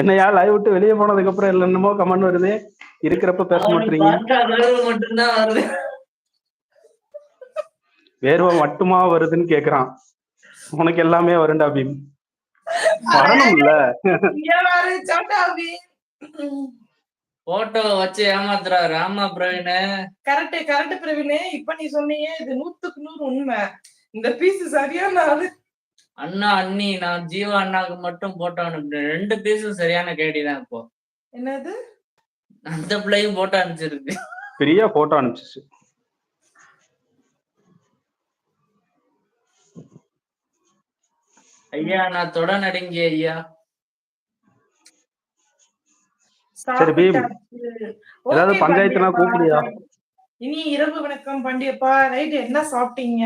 என்னையா லைவ் விட்டு வெளியே போனதுக்கு அப்புறம் என்னென்னமோ கமெண்ட் வருது. இருக்கிறப்ப பேச மாட்டீங்க வேர்வை மட்டுமா வருதுன்னு கேக்குறான். உனக்கு எல்லாமே வருண்டா பீம். வரணும்ல. போட்டோ வச்சு ஏமாத்துறாரு. ஆமா பிரவீன். Correct correct பிரவீனே. இப்ப நீ சொன்னீங்க இது நூத்துக்கு நூறு உண்மை. இந்த பீஸ் சரியான ஆளு அண்ணா அண்ணி நான் ஜீவா அண்ணாக்கு மட்டும் போட்டோ அனுப்பிட்டேன் ரெண்டு பீஸும் சரியான கேடி தான் இப்போ. என்னது? அந்த பிள்ளையும் போட்டோ அனுப்பிச்சிருக்கு. பெரிய போட்டோ அனுப்பிச்சிச்சு. ஐயா நான் தொட நடுங்கி ஐயா. சரி, பீம். ஏதாவது பஞ்சாயத்துனா. கூப்பிடுயா. இனி இரவு வணக்கம் பாண்டியப்பா ரைட் என்ன சாப்பிட்டீங்க?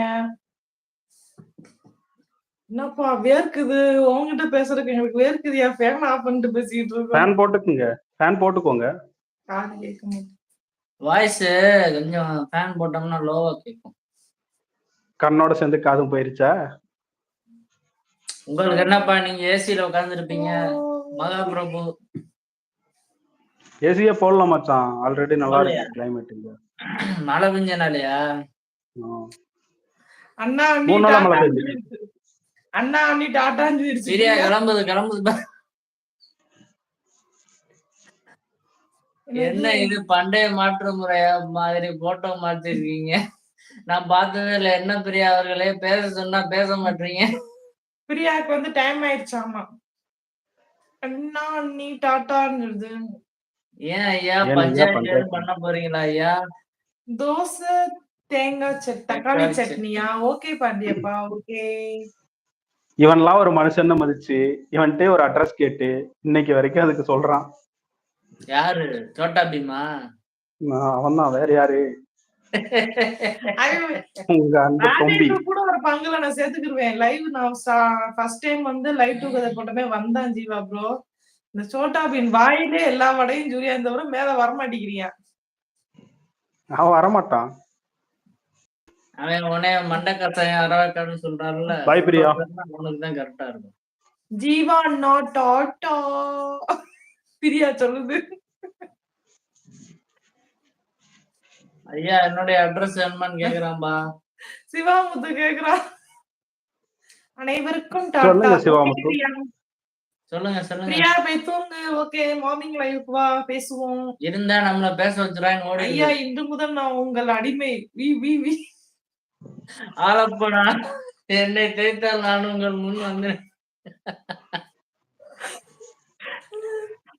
என்னப்பா வேர்க்குது. உங்ககிட்ட பேசுறதுக்கு எங்களுக்கு வேர்க்குதியா? ஃபேன் ஆஃப் பண்ணிட்டு பேசிட்டு இருக்கோம். ஃபேன் போட்டுக்குங்க. ஃபேன் போட்டுக்கோங்க. காது கேட்க மாட்டேங்குது. வாய்ஸ் கொஞ்சம் ஃபேன் போட்டோம்னா லோவா கேட்கும் கண்ணோட சேர்ந்து காதும் போயிருச்சா? உங்களுக்கு என்னப்பா நீங்க ஏசில உட்கார்ந்துருப்பீங்க? மகாபிரபு. ஏசியே போடலாம் மச்சான். ஆல்ரெடி நல்லா? இருக்கு கிளைமேட் இங்க. மழை பெஞ்சனாலயா. அண்ணா மூணு நாளா மழை. சொல்லிருச்சு. அண்ணா அண்ணி டாட்டான்னு சொல்லிருச்சு. சரியா கிளம்புது கிளம்புது. என்ன இது பண்டைய மாற்று முறையா மாதிரி போட்டோ மாத்திருக்கீங்க? நான் பார்த்ததே இல்ல. என்ன பிரியா அவர்களே? பேச சொன்னா பேச மாட்டீங்க. பிரியாக்கு வந்து டைம் ஆயிடுச்சாமா அண்ணா அண்ணி டாட்டான்னு ஏன் ஐயா ஏன் ஐயா பஞ்சாயத்து? பண்ண போறீங்களா ஐயா? தோசை தேங்காய் சட் தக்காளி தக்காளி சட்னியா? ஓகே பாண்டியப்பா ஓகே இவன்லாம் ஒரு மனுஷன் மதிச்சு இவன்ட்டே ஒரு அட்ரஸ் கேட்டு இன்னைக்கு வரைக்கும் அதுக்கு சொல்றான். யாரு? சோட்டா பீமா? அவன் தான் வேற யாரு? கூட ஒரு பங்குல நான் சேர்த்துக்கிருவேன். லைவ் நான் ஃபர்ஸ்ட் டைம் வந்து லைவ் டுகெதர் போட்டமே வந்தான் ஜீவா ப்ரோ இந்த சோட்டா பீன் வாயிலே எல்லா வடையும் ஜூரியா தவிர மேல வர மாட்டேங்கிறியா அவன் வரமாட்டான். அவன் உடனே மண்டை கசாயம் அரவாக்கான்னு சொல்றாருல்ல. Bye, பிரியா. உனக்கு தான் கரெக்டா இருக்கும். ஜீவா நாட் ஆட்டா பிரியா சொல்லுது. ஐயா என்னுடைய அட்ரஸ் என்னன்னு கேக்குறான்பா. சிவாமுத்து கேக்குறான் அனைவருக்கும் சொல்லுங்க. சொல்லுங்க சொல்லுங்க. பிரியா போய் தூங்கு. ஓகே மார்னிங் லைவுக்கு வா பேசுவோம். இருந்தா நம்மள பேச வச்சுறாங்க ஓடி ஐயா இன்று முதல் நான் உங்கள் அடிமை. வி வி வி. ஆளப்படா. என்னை தேய்த்தால் நான் உங்கள் முன் வந்து.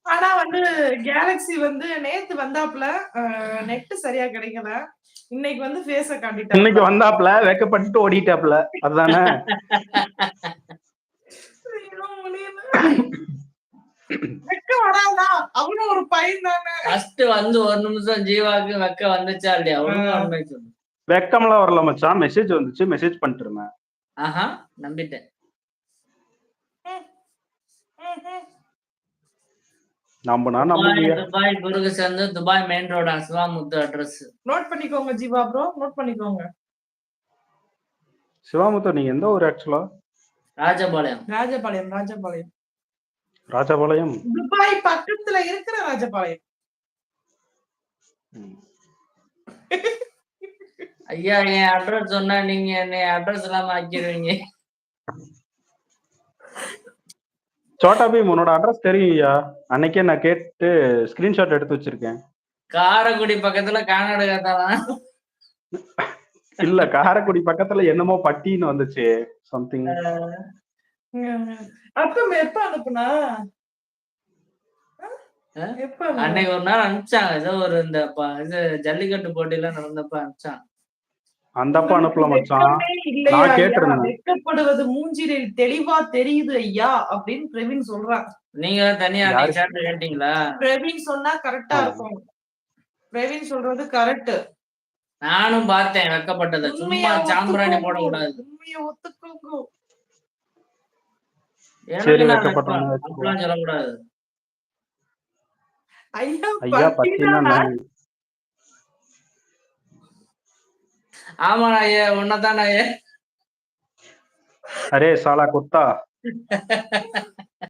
ஆனா வந்து கேலக்ஸி வந்து நேத்து வந்தாப்ல நெட் சரியா கிடைக்கல. இன்னைக்கு வந்து ஃபேஸ இன்னைக்கு காட்டிட்டாங்க வந்தாப்ல வெக்கப்பட்டு ஓடிட்டாப்ல முடியல. வெக்க வராதா? அவனும் ஒரு பையன் தானே. ஃபர்ஸ்ட் வந்து ஒரு நிமிஷம் ஜீவாக்கு வெக்க வந்துச்சா இல்லையா ஒழுங்கா உண்மை சொல்லு வெக்கம்லாம் வரல மச்சான். மெசேஜ் வந்துச்சு. மெசேஜ் பண்ணிட்டு இருந்தேன் ஆஹா நம்பிட்டேன். நம்புனா துபாய் நம்புவியா துபாய் குறுக்கு சேர்ந்து Dubai main road Sivamuthu address note பண்ணிக்கோங்க ஜீவா ப்ரோ நோட் பண்ணிக்கோங்க. சிவாமுத்து நீங்க எந்த ஊர் ஆக்சுவலா ராஜபாளையம். ராஜபாளையம் ராஜபாளையம். ராஜபாளையம். துபாய் பக்கத்துல இருக்கிற ராஜபாளையம். ஐயா என் அட்ரஸ் சொன்னா நீங்க என்னை அட்ரஸ் இல்லாம ஆக்கிடுவீங்க சோட்டா பீம் உன்னோட அட்ரஸ் தெரியும்யா அன்னைக்கே நான் கேட்டு ஸ்கிரீன்ஷாட் எடுத்து வச்சிருக்கேன். காரைக்குடி பக்கத்துல கர்நாடகா தான் இல்ல காரைக்குடி பக்கத்துல என்னமோ பட்டின்னு வந்துச்சு சம்திங் அப்ப எப்ப அனுப்புனா? அன்னைக்கு ஒரு நாள் அனுப்பிச்சாங்க. ஏதோ ஒரு இந்த ஜல்லிக்கட்டு போட்டியில நடந்தப்ப அனுப்பிச்சான் அந்தப்ப அனுப்பல மச்சான். நான்? கேட்டிருந்தேன். வெட்கப்படுவது மூஞ்சிரில் தெளிவா தெரியுது ஐயா அப்படின்னு பிரவீன் சொல்றான் நீங்க தனியா கேட்டீங்களா? பிரவீன் சொன்னா கரெக்டா. இருக்கும். பிரவீன் சொல்றது கரெக்ட் நானும் பார்த்தேன் வெக்கப்பட்டதை. சும்மா சாம்பிராணி போடக்கூடாது. உண்மைய ஒத்துக்கோங்க. சரி. அப்படிலாம் சொல்லக்கூடாது. ஐயா ஐயா பத்தினா ஆமா ஐயா உன்னதான் ஐயா அரே சாலா குத்தா.